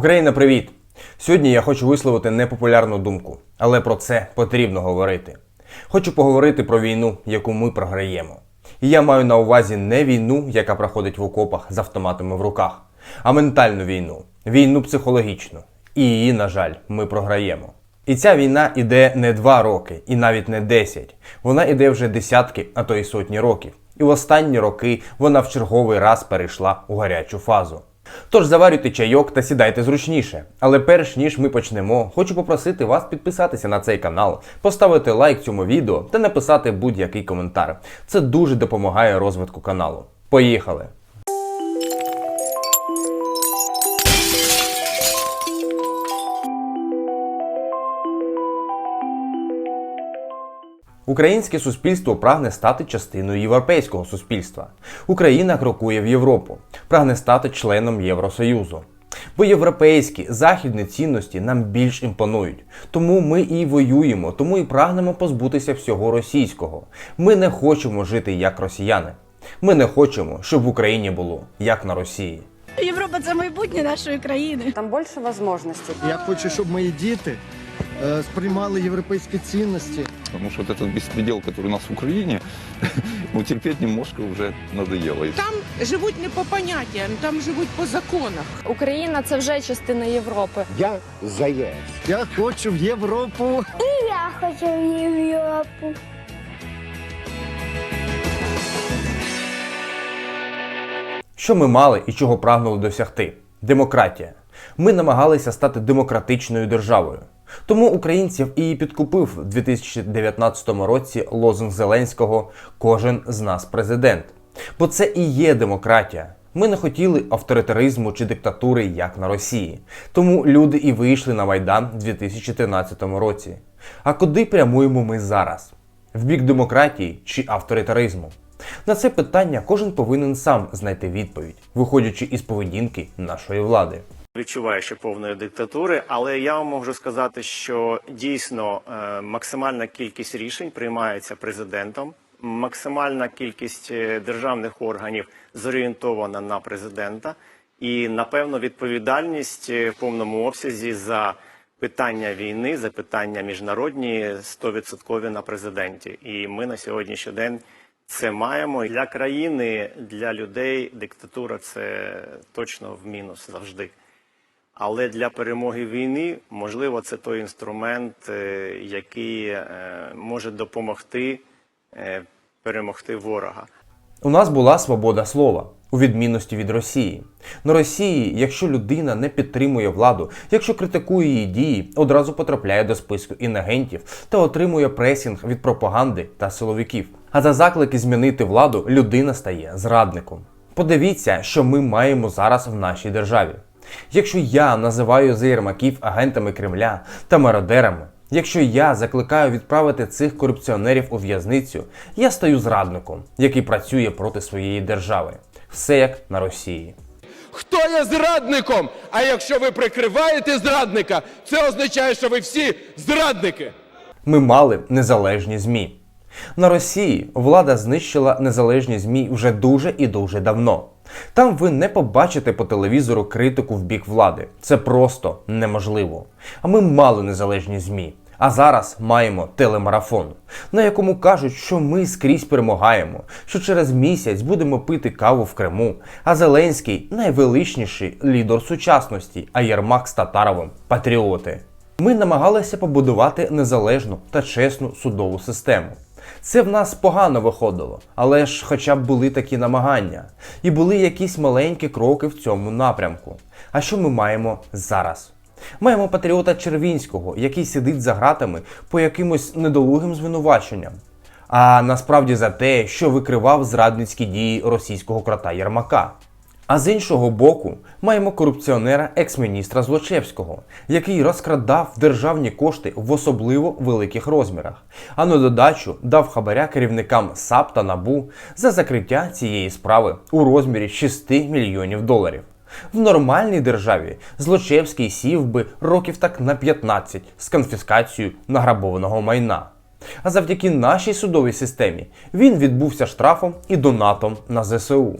Україна, привіт! Сьогодні я хочу висловити непопулярну думку, але про це потрібно говорити. Хочу поговорити про війну, яку ми програємо. І я маю на увазі не війну, яка проходить в окопах з автоматами в руках, а ментальну війну, війну психологічну. І її, на жаль, ми програємо. І ця війна іде не два роки, і навіть не десять. Вона іде вже десятки, а то й сотні років. І в останні роки вона в черговий раз перейшла у гарячу фазу. Тож заварюйте чайок та сідайте зручніше. Але перш ніж ми почнемо, хочу попросити вас підписатися на цей канал, поставити лайк цьому відео та написати будь-який коментар. Це дуже допомагає розвитку каналу. Поїхали! Українське суспільство прагне стати частиною європейського суспільства. Україна крокує в Європу, прагне стати членом Євросоюзу. Бо європейські західні цінності нам більш імпонують. Тому ми і воюємо, тому і прагнемо позбутися всього російського. Ми не хочемо жити як росіяни. Ми не хочемо, щоб в Україні було як на Росії. Європа це майбутнє нашої країни. Там більше можливостей. Я хочу, щоб мої діти сприймали європейські цінності. Потому что вот этот беспредел, который у нас в Украине, ну, терпеть немножко уже надоело. Там живуть не по поняттям, там живуть по законах. Україна це вже частина Європи. Я за ЄС. Я хочу в Європу. І Я хочу в Європу. Що ми мали і чого прагнули досягти? Демократія. Ми намагалися стати демократичною державою. Тому українців і підкупив у 2019 році лозунг Зеленського Кожен з нас президент. Бо це і є демократія. Ми не хотіли авторитаризму чи диктатури, як на Росії. Тому люди і вийшли на Майдан у 2013 році. А куди прямуємо ми зараз? В бік демократії чи авторитаризму? На це питання кожен повинен сам знайти відповідь, виходячи із поведінки нашої влади. Відчуває ще повної диктатури, але я вам можу сказати, що дійсно е, максимальна кількість рішень приймається президентом. Максимальна кількість е, державних органів зорієнтована на президента, і напевно відповідальність е, в повному обсязі за питання війни, за питання міжнародні 100% на президенті. І ми на сьогоднішній день це маємо для країни, для людей. Диктатура це точно в мінус завжди. Але для перемоги війни, можливо, це той інструмент, е, який е, може допомогти е, перемогти ворога. У нас була свобода слова, у відмінності від Росії. На Росії, якщо людина не підтримує владу, якщо критикує її дії, одразу потрапляє до списку інагентів та отримує пресінг від пропаганди та силовиків. А за заклики змінити владу людина стає зрадником. Подивіться, що ми маємо зараз в нашій державі. Якщо я називаю заєрмаків агентами Кремля та мародерами, якщо я закликаю відправити цих корупціонерів у в'язницю, я стаю зрадником, який працює проти своєї держави. Все як на Росії. Хто є зрадником? А якщо ви прикриваєте зрадника, це означає, що ви всі зрадники. Ми мали незалежні ЗМІ. На Росії влада знищила незалежні ЗМІ вже дуже і дуже давно. Там ви не побачите по телевізору критику в бік влади. Це просто неможливо. А ми мали незалежні ЗМІ. А зараз маємо телемарафон, на якому кажуть, що ми скрізь перемагаємо, що через місяць будемо пити каву в Криму. А Зеленський найвеличніший лідер сучасності, а Єрмак з Татаровим патріоти. Ми намагалися побудувати незалежну та чесну судову систему. Це в нас погано виходило, але ж хоча б були такі намагання, і були якісь маленькі кроки в цьому напрямку. А що ми маємо зараз? Маємо патріота Червінського, який сидить за гратами по якимось недолугим звинуваченням. А насправді за те, що викривав зрадницькі дії російського крота Єрмака. А з іншого боку, маємо корупціонера екс-міністра Злочевського, який розкрадав державні кошти в особливо великих розмірах, а на додачу дав хабаря керівникам САП та НАБУ за закриття цієї справи у розмірі 6 мільйонів доларів. В нормальній державі Злочевський сів би років так на 15 з конфіскацією награбованого майна. А завдяки нашій судовій системі він відбувся штрафом і донатом на ЗСУ.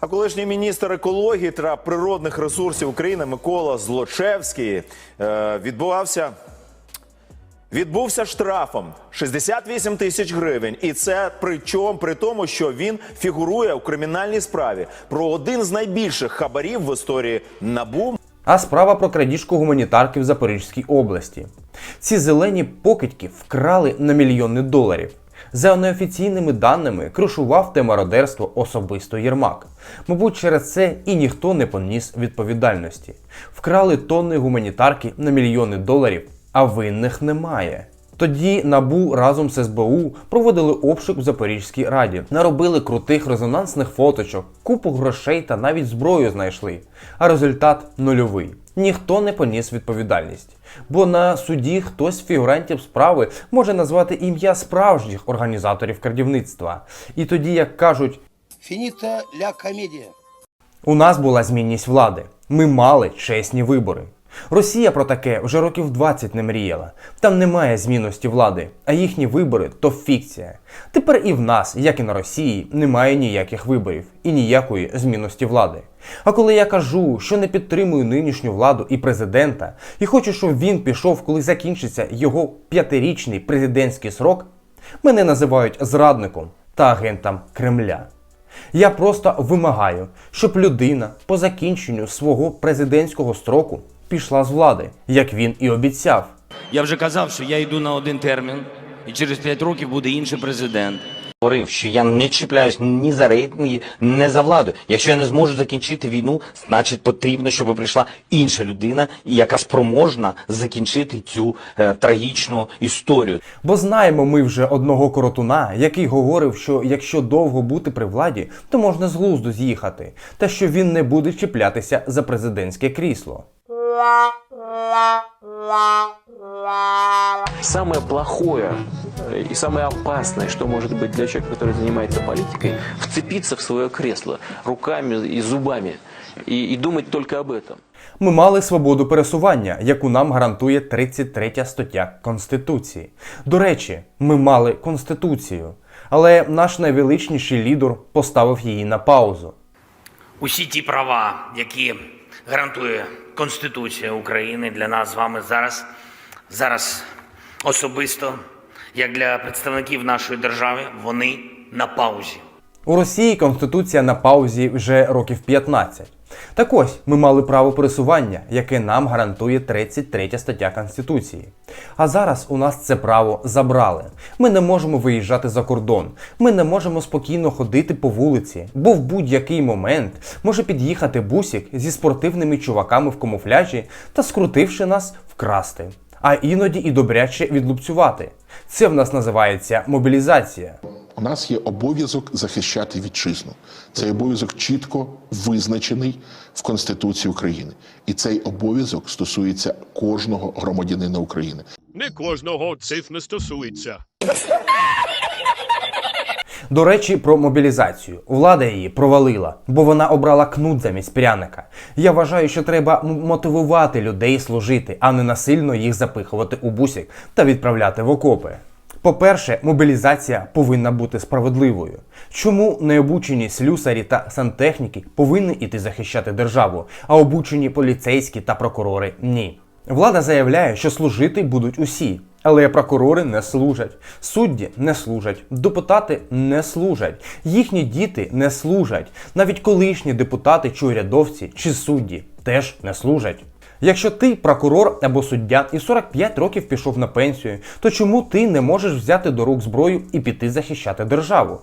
А колишній міністр екології та природних ресурсів України Микола Злочевський е, відбувався. Відбувся штрафом 68 тисяч гривень, і це причому при тому, що він фігурує у кримінальній справі про один з найбільших хабарів в історії набу А справа про крадіжку гуманітарки в Запорізькій області. Ці зелені покидьки вкрали на мільйони доларів. За неофіційними даними, крушував те мародерство особисто Єрмак. Мабуть, через це і ніхто не поніс відповідальності. Вкрали тонни гуманітарки на мільйони доларів, а винних немає. Тоді НАБУ разом з СБУ проводили обшук в Запорізькій раді, наробили крутих резонансних фоточок, купу грошей та навіть зброю знайшли. А результат нульовий. Ніхто не поніс відповідальність. Бо на суді хтось з фігурантів справи може назвати ім'я справжніх організаторів крадівництва. І тоді, як кажуть, Фініта ля комедія. у нас була змінність влади. Ми мали чесні вибори. Росія про таке вже років 20 не мріяла. Там немає змінності влади, а їхні вибори то фікція. Тепер і в нас, як і на Росії, немає ніяких виборів і ніякої змінності влади. А коли я кажу, що не підтримую нинішню владу і президента, і хочу, щоб він пішов, коли закінчиться його п'ятирічний президентський срок, мене називають зрадником та агентом Кремля. Я просто вимагаю, щоб людина по закінченню свого президентського строку пішла з влади, як він і обіцяв. Я вже казав, що я йду на один термін, і через 5 років буде інший президент. Говорив, що я не чіпляюсь ні за рейтинги, ні за владу. Якщо я не зможу закінчити війну, значить потрібно, щоб прийшла інша людина, яка спроможна закінчити цю е, трагічну історію. Бо знаємо ми вже одного коротуна, який говорив, що якщо довго бути при владі, то можна з глузду з'їхати, та що він не буде чіплятися за президентське крісло. Самое плохое и самое опасное, что может быть для человека, который занимается политикой, вцепиться в свое кресло руками и зубами и, и думать только об этом. Ми мали свободу пересування, яку нам гарантує 33 стаття Конституції. До речі, ми мали Конституцію, але наш найвеличніший лідер поставив її на паузу. Усі ті права, які гарантує Конституція України для нас з вами зараз, зараз особисто, як для представників нашої держави, вони на паузі. У Росії конституція на паузі вже років 15. Так ось ми мали право пересування, яке нам гарантує 33 стаття Конституції. А зараз у нас це право забрали. Ми не можемо виїжджати за кордон, ми не можемо спокійно ходити по вулиці, бо в будь-який момент може під'їхати бусік зі спортивними чуваками в камуфляжі та скрутивши нас вкрасти. А іноді і добряче відлупцювати. Це в нас називається мобілізація. У нас є обов'язок захищати вітчизну. Цей обов'язок чітко визначений в Конституції України. І цей обов'язок стосується кожного громадянина України. Не кожного циф не стосується. До речі, про мобілізацію. Влада її провалила, бо вона обрала кнут замість пряника. Я вважаю, що треба мотивувати людей служити, а не насильно їх запихувати у бусік та відправляти в окопи. По-перше, мобілізація повинна бути справедливою. Чому необучені слюсарі та сантехніки повинні іти захищати державу, а обучені поліцейські та прокурори ні? Влада заявляє, що служити будуть усі, але прокурори не служать, судді не служать, депутати не служать, їхні діти не служать, навіть колишні депутати чи урядовці чи судді теж не служать. Якщо ти прокурор або суддя і 45 років пішов на пенсію, то чому ти не можеш взяти до рук зброю і піти захищати державу?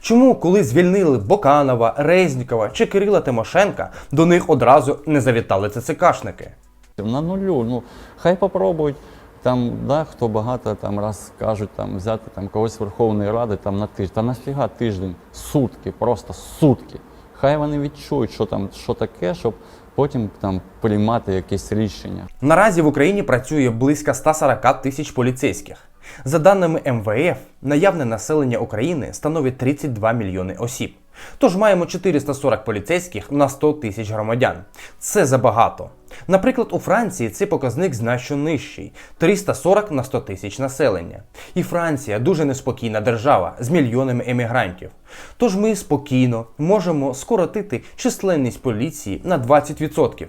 Чому, коли звільнили Боканова, Резнікова чи Кирила Тимошенка, до них одразу не завітали ЦЦКшники? На нулю, ну хай попробують. Там, да, хто багато там раз кажуть, там взяти там когось Верховної Ради там на тиждень. Та нафіга тиждень? Сутки, просто сутки. Хай вони відчують, що там що таке, щоб потім там приймати якесь рішення. Наразі в Україні працює близько 140 тисяч поліцейських. За даними МВФ, наявне населення України становить 32 мільйони осіб. Тож маємо 440 поліцейських на 100 тисяч громадян. Це забагато. Наприклад, у Франції цей показник значно нижчий 340 на 100 тисяч населення. І Франція дуже неспокійна держава з мільйонами емігрантів. Тож ми спокійно можемо скоротити численність поліції на 20%.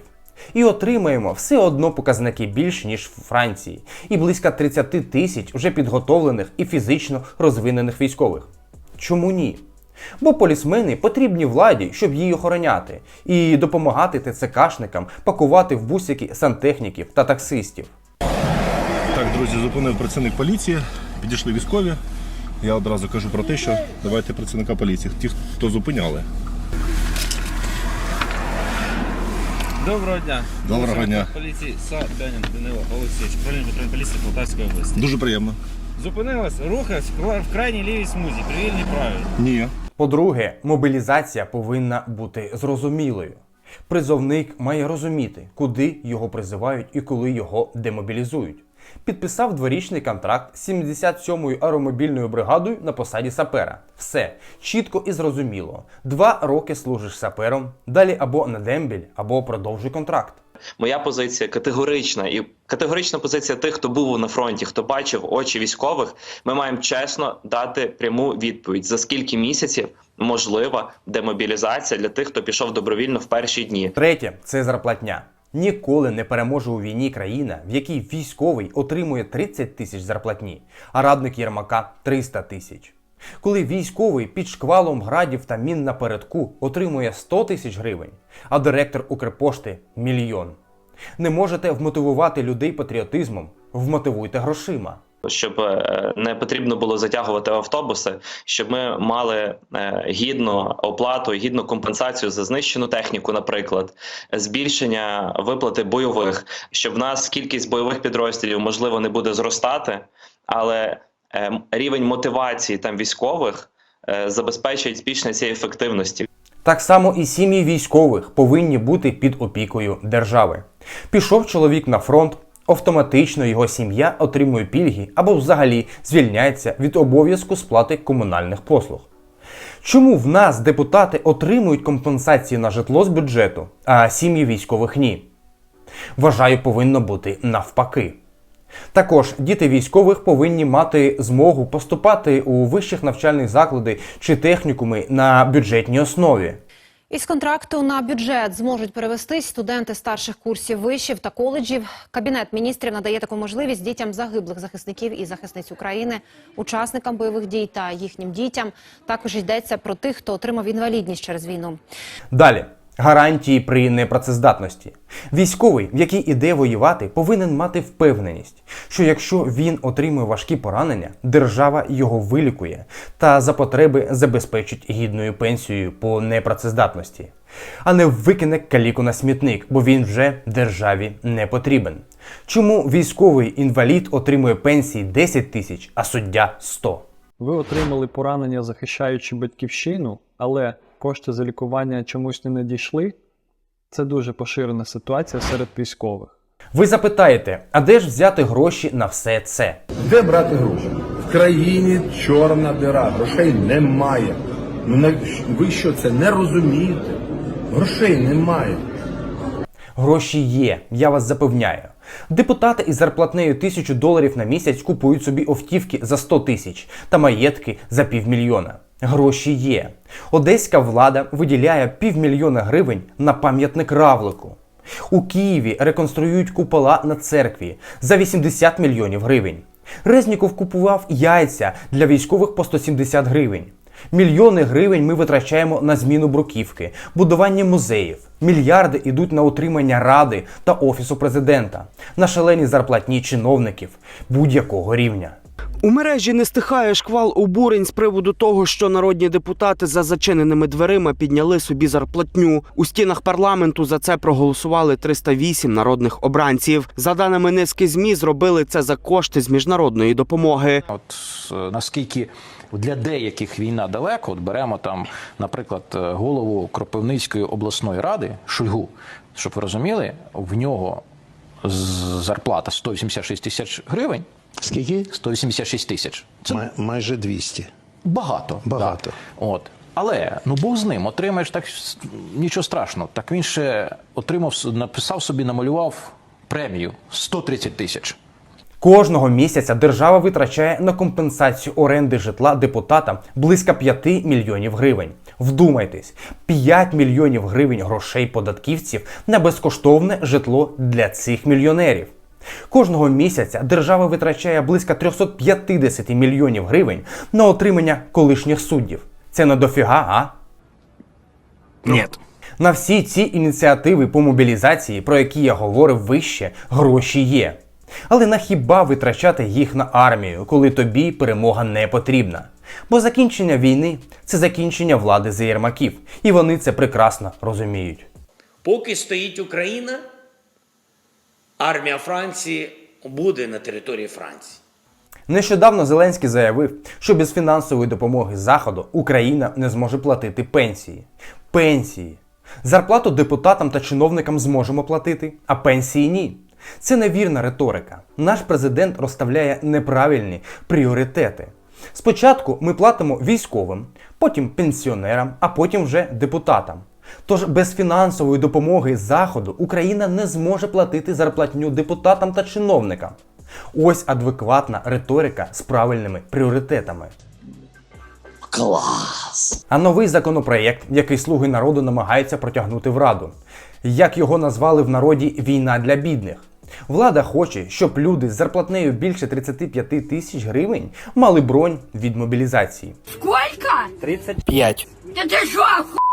І отримаємо все одно показники більше, ніж в Франції, і близько 30 тисяч вже підготовлених і фізично розвинених військових. Чому ні? Бо полісмени потрібні владі, щоб її охороняти, і допомагати ТЦКшникам пакувати в бусики сантехніків та таксистів. Так, друзі, зупинив працівник поліції, підійшли військові. Я одразу кажу про те, що давайте працівника поліції, ті, хто зупиняли. Доброго дня. Доброго дня. Поліції Сабянин Данило Олексійович, управління патрульної поліції Полтавської області. Дуже приємно. Зупинилась, рухався в крайній лівій смузі, при вільній. Ні. По-друге, мобілізація повинна бути зрозумілою. Призовник має розуміти, куди його призивають і коли його демобілізують. Підписав дворічний контракт з 77-ю аеромобільною бригадою на посаді сапера. Все чітко і зрозуміло. Два роки служиш сапером, далі або на дембіль, або продовжуй контракт. Моя позиція категорична і категорична позиція тих, хто був на фронті, хто бачив очі військових. Ми маємо чесно дати пряму відповідь за скільки місяців можлива демобілізація для тих, хто пішов добровільно в перші дні. Третє це зарплатня. Ніколи не переможе у війні країна, в якій військовий отримує 30 тисяч зарплатні, а радник Єрмака 300 тисяч. Коли військовий під шквалом градів та мін напередку отримує 100 тисяч гривень, а директор Укрпошти мільйон. Не можете вмотивувати людей патріотизмом, вмотивуйте грошима. Щоб е, не потрібно було затягувати автобуси, щоб ми мали е, гідну оплату, гідну компенсацію за знищену техніку, наприклад, збільшення виплати бойових, щоб в нас кількість бойових підрозділів можливо не буде зростати, але рівень мотивації там військових е, забезпечує збільшення цієї ефективності. Так само і сім'ї військових повинні бути під опікою держави. Пішов чоловік на фронт, автоматично його сім'я отримує пільги або взагалі звільняється від обов'язку сплати комунальних послуг. Чому в нас депутати отримують компенсації на житло з бюджету, а сім'ї військових ні? Вважаю, повинно бути навпаки. Також діти військових повинні мати змогу поступати у вищих навчальних заклади чи технікуми на бюджетній основі. Із контракту на бюджет зможуть перевестись студенти старших курсів вишів та коледжів. Кабінет міністрів надає таку можливість дітям загиблих захисників і захисниць України, учасникам бойових дій та їхнім дітям. Також йдеться про тих, хто отримав інвалідність через війну. Далі. Гарантії при непрацездатності. Військовий, який іде воювати, повинен мати впевненість, що якщо він отримує важкі поранення, держава його вилікує та за потреби забезпечить гідною пенсією по непрацездатності, а не викине каліку на смітник, бо він вже державі не потрібен. Чому військовий інвалід отримує пенсії 10 тисяч, а суддя 100? Ви отримали поранення, захищаючи батьківщину, але кошти за лікування чомусь не надійшли. Це дуже поширена ситуація серед військових. Ви запитаєте, а де ж взяти гроші на все це? Де брати гроші? В країні чорна дира, грошей немає. Ну ви що це не розумієте? Грошей немає. Гроші є, я вас запевняю. Депутати із зарплатнею тисячу доларів на місяць купують собі автівки за 100 тисяч та маєтки за півмільйона. Гроші є. Одеська влада виділяє півмільйона гривень на пам'ятник равлику. У Києві реконструюють купола на церкві за 80 мільйонів гривень. Резніков купував яйця для військових по 170 гривень. Мільйони гривень ми витрачаємо на зміну бруківки, будування музеїв. Мільярди йдуть на утримання ради та офісу президента, на шалені зарплатні чиновників будь-якого рівня. У мережі не стихає шквал обурень з приводу того, що народні депутати за зачиненими дверима підняли собі зарплатню. У стінах парламенту за це проголосували 308 народних обранців. За даними низки змі, зробили це за кошти з міжнародної допомоги. От е, наскільки для деяких війна далеко, от беремо там, наприклад, е, голову Кропивницької обласної ради Шульгу, щоб ви розуміли, в нього зарплата 186 тисяч гривень. Скільки? 186 тисяч. Це майже 200. багато. Багато. Да. От. Але ну Бог з ним, отримаєш так нічого страшного. Так він ще отримав, написав собі, намалював премію 130 тисяч. Кожного місяця держава витрачає на компенсацію оренди житла депутатам близько 5 мільйонів гривень. Вдумайтесь, 5 мільйонів гривень грошей податківців на безкоштовне житло для цих мільйонерів. Кожного місяця держава витрачає близько 350 мільйонів гривень на отримання колишніх суддів. Це не дофіга, а? Ні. На всі ці ініціативи по мобілізації, про які я говорив вище, гроші є. Але на хіба витрачати їх на армію, коли тобі перемога не потрібна? Бо закінчення війни це закінчення влади за Єрмаків, і вони це прекрасно розуміють. Поки стоїть Україна, армія Франції буде на території Франції. Нещодавно Зеленський заявив, що без фінансової допомоги Заходу Україна не зможе платити пенсії. Пенсії. Зарплату депутатам та чиновникам зможемо платити, а пенсії ні. Це невірна риторика. Наш президент розставляє неправильні пріоритети. Спочатку ми платимо військовим, потім пенсіонерам, а потім вже депутатам. Тож без фінансової допомоги Заходу Україна не зможе платити зарплатню депутатам та чиновникам. Ось адекватна риторика з правильними пріоритетами. Клас! А новий законопроєкт, який слуги народу намагаються протягнути в Раду. Як його назвали в народі війна для бідних. Влада хоче, щоб люди з зарплатнею більше 35 тисяч гривень мали бронь від мобілізації. Сколько? 35. Да ты шо, оху...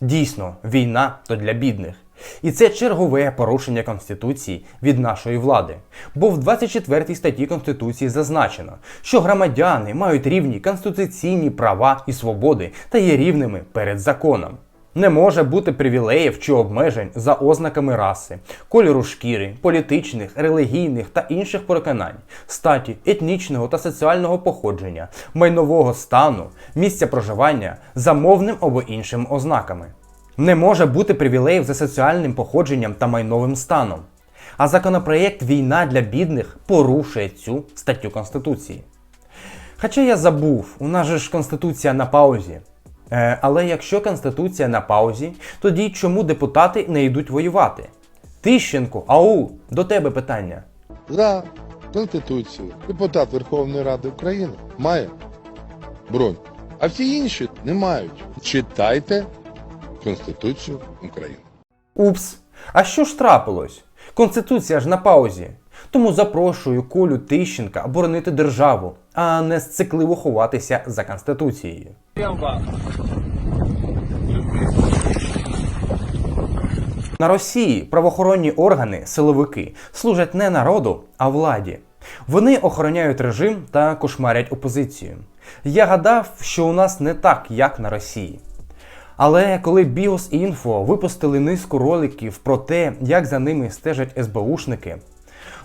Дійсно, війна то для бідних. І це чергове порушення Конституції від нашої влади. Бо в 24 статті Конституції зазначено, що громадяни мають рівні конституційні права і свободи та є рівними перед законом. Не може бути привілеїв чи обмежень за ознаками раси, кольору шкіри, політичних, релігійних та інших переконань, статі, етнічного та соціального походження, майнового стану, місця проживання за мовним або іншими ознаками. Не може бути привілеїв за соціальним походженням та майновим станом. А законопроєкт Війна для бідних порушує цю статтю Конституції. Хоча я забув, у нас же ж Конституція на паузі. Е, але якщо Конституція на паузі, тоді чому депутати не йдуть воювати? Тищенко, ау, до тебе питання. За Конституцію депутат Верховної Ради України має бронь, а всі інші не мають. Читайте Конституцію України. Упс, а що ж трапилось? Конституція ж на паузі. Тому запрошую Колю Тищенка боронити державу, а не сцикливо ховатися за Конституцією. На Росії правоохоронні органи, силовики служать не народу, а владі. Вони охороняють режим та кошмарять опозицію. Я гадав, що у нас не так, як на Росії. Але коли Біос.Інфо випустили низку роликів про те, як за ними стежать СБУшники,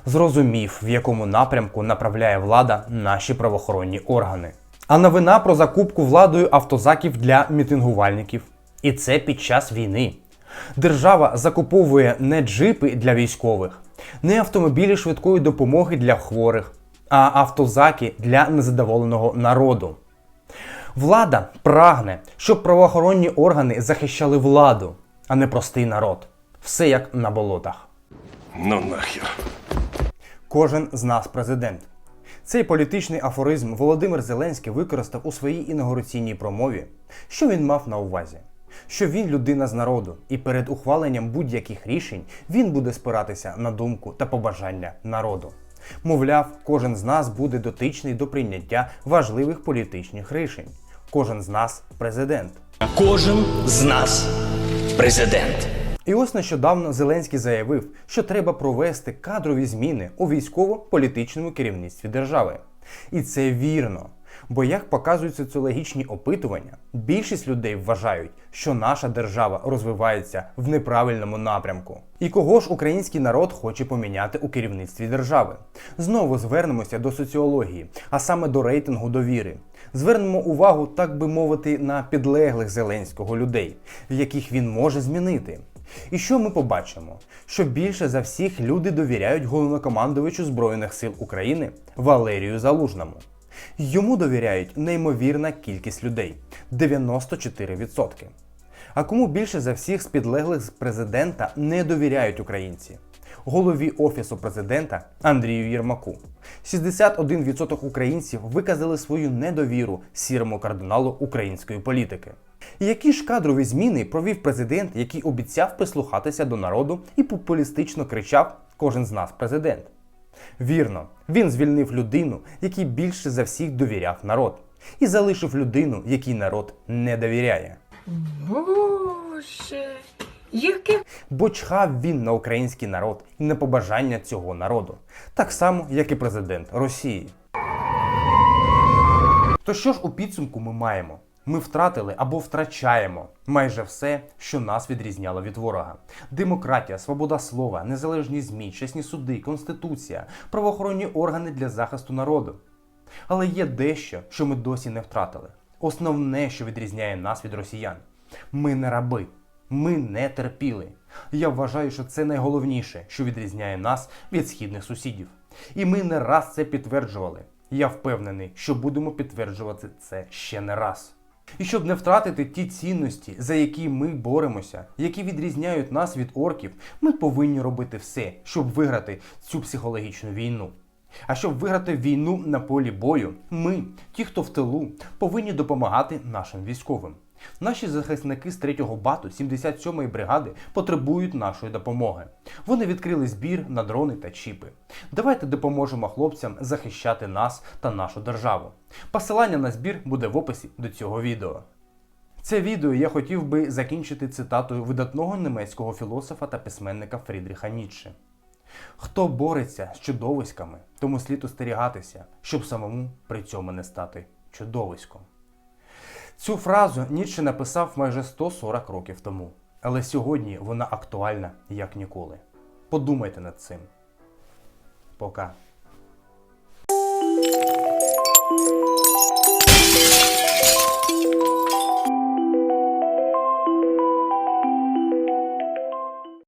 зрозумів, в якому напрямку направляє влада наші правоохоронні органи. А новина про закупку владою автозаків для мітингувальників. І це під час війни. Держава закуповує не джипи для військових, не автомобілі швидкої допомоги для хворих, а автозаки для незадоволеного народу. Влада прагне, щоб правоохоронні органи захищали владу, а не простий народ. Все як на болотах. Ну нахер. Кожен з нас президент. Цей політичний афоризм Володимир Зеленський використав у своїй інаугураційній промові. Що він мав на увазі? Що він людина з народу, і перед ухваленням будь-яких рішень він буде спиратися на думку та побажання народу. Мовляв, кожен з нас буде дотичний до прийняття важливих політичних рішень. Кожен з нас президент. Кожен з нас президент. І ось нещодавно Зеленський заявив, що треба провести кадрові зміни у військово-політичному керівництві держави. І це вірно. Бо як показують соціологічні опитування, більшість людей вважають, що наша держава розвивається в неправильному напрямку. І кого ж український народ хоче поміняти у керівництві держави? Знову звернемося до соціології, а саме до рейтингу довіри. Звернемо увагу, так би мовити, на підлеглих Зеленського людей, в яких він може змінити. І що ми побачимо? Що більше за всіх люди довіряють головнокомандувачу Збройних сил України Валерію Залужному. Йому довіряють неймовірна кількість людей 94%. А кому більше за всіх з підлеглих президента не довіряють українці? Голові Офісу президента Андрію Єрмаку. 61% українців виказали свою недовіру сірому кардиналу української політики. Які ж кадрові зміни провів президент, який обіцяв прислухатися до народу і популістично кричав Кожен з нас президент? Вірно, він звільнив людину, якій більше за всіх довіряв народ, і залишив людину, якій народ не довіряє. Боже, яке Бо чхав він на український народ і на побажання цього народу, так само, як і президент Росії. То що ж у підсумку ми маємо? Ми втратили або втрачаємо майже все, що нас відрізняло від ворога: демократія, свобода слова, незалежні змі, чесні суди, конституція, правоохоронні органи для захисту народу. Але є дещо, що ми досі не втратили. Основне, що відрізняє нас від росіян: ми не раби, ми не терпіли. Я вважаю, що це найголовніше, що відрізняє нас від східних сусідів. І ми не раз це підтверджували. Я впевнений, що будемо підтверджувати це ще не раз. І щоб не втратити ті цінності, за які ми боремося, які відрізняють нас від орків, ми повинні робити все, щоб виграти цю психологічну війну. А щоб виграти війну на полі бою, ми, ті, хто в тилу, повинні допомагати нашим військовим. Наші захисники з 3-го бату 77-ї бригади потребують нашої допомоги. Вони відкрили збір на дрони та чіпи. Давайте допоможемо хлопцям захищати нас та нашу державу. Посилання на збір буде в описі до цього відео. Це відео я хотів би закінчити цитатою видатного німецького філософа та письменника Фрідріха Ніцше. Хто бореться з чудовиськами, тому слід остерігатися, щоб самому при цьому не стати чудовиськом. Цю фразу Ніцше написав майже 140 років тому, але сьогодні вона актуальна як ніколи. Подумайте над цим. Пока.